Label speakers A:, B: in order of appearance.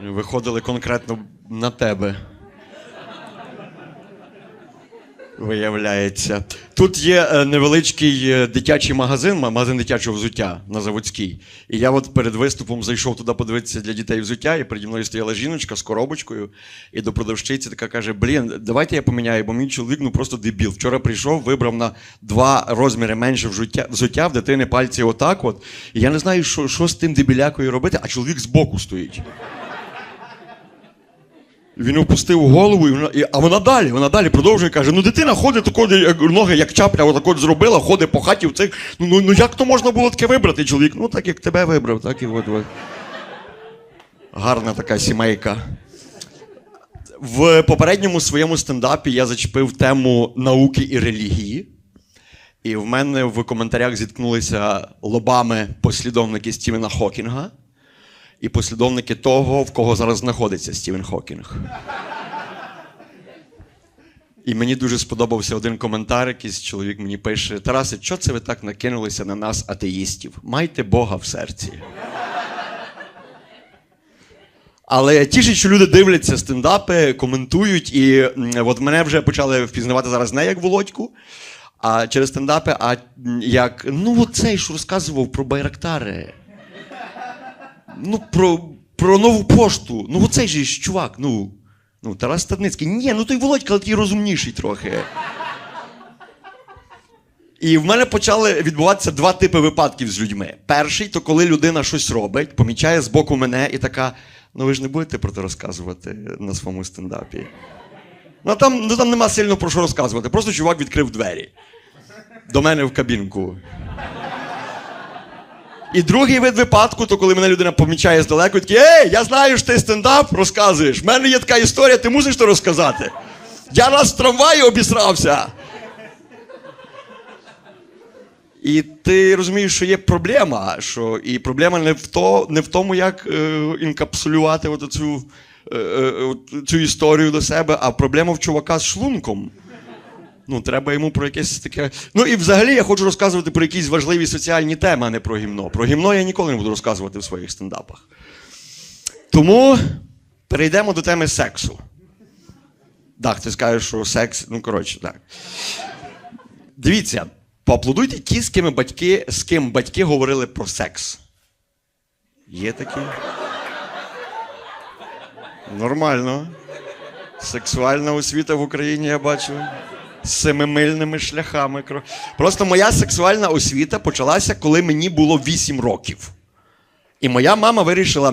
A: Виходили конкретно на тебе. Виявляється. Тут є е, невеличкий е, дитячий магазин, магазин дитячого взуття на Заводській. І я от перед виступом зайшов туди подивитися для дітей взуття, і переді мною стояла жіночка з коробочкою, і до продавщиці така каже: Блін, давайте я поміняю, бо мій чоловік ну просто дебіл. Вчора прийшов, вибрав на два розміри менше взуття, взуття в дитини пальці отак. От. І я не знаю, що, що з тим дебілякою робити, а чоловік збоку стоїть. Він опустив голову, і вона, і, а вона далі, вона далі продовжує каже: ну дитина ходить тако, ноги, як чапля, отак от зробила, ходить по хаті в цих. Ну, ну, ну як то можна було таке вибрати, чоловік? Ну так як тебе вибрав, так і от. Гарна така сімейка. В попередньому своєму стендапі я зачепив тему науки і релігії. І в мене в коментарях зіткнулися лобами послідовники Стівена Хокінга і послідовники того, в кого зараз знаходиться Стівен Хокінг. І мені дуже сподобався один коментар, якийсь чоловік мені пише: Тарасе, що це ви так накинулися на нас, атеїстів? Майте Бога в серці. Але тішить, що люди дивляться стендапи, коментують, і от мене вже почали впізнавати зараз не як Володьку, а через стендапи, а як ну оцей, що розказував про байрактари. Ну, про, про нову пошту. Ну, оцей же ж чувак, ну. Ну, Тарас Стадницький. Ні, ну той Володька, але такий розумніший трохи. І в мене почали відбуватися два типи випадків з людьми. Перший то коли людина щось робить, помічає з боку мене і така: ну ви ж не будете про це розказувати на своєму стендапі. Ну там, ну, там нема сильно про що розказувати. Просто чувак відкрив двері до мене в кабінку. І другий вид випадку, то коли мене людина помічає здалеку, і такий, ей, я знаю, що ти стендап розказуєш. В мене є така історія, ти мусиш то розказати. Я раз в трамваї обісрався. І ти розумієш, що є проблема. Що, і проблема не в, то, не в тому, як е, інкапсулювати от цю, е, е, цю історію до себе, а проблема в чувака з шлунком. Ну, треба йому про якесь таке. Ну і взагалі я хочу розказувати про якісь важливі соціальні теми, а не про гімно. Про гімно я ніколи не буду розказувати в своїх стендапах. Тому перейдемо до теми сексу. Так, ти скажеш, що секс. Ну, коротше, так. Дивіться, поаплодуйте ті, з ким батьки, з ким батьки говорили про секс. Є такі? Нормально. Сексуальна освіта в Україні я бачу. Семимильними шляхами. Просто моя сексуальна освіта почалася, коли мені було 8 років. І моя мама вирішила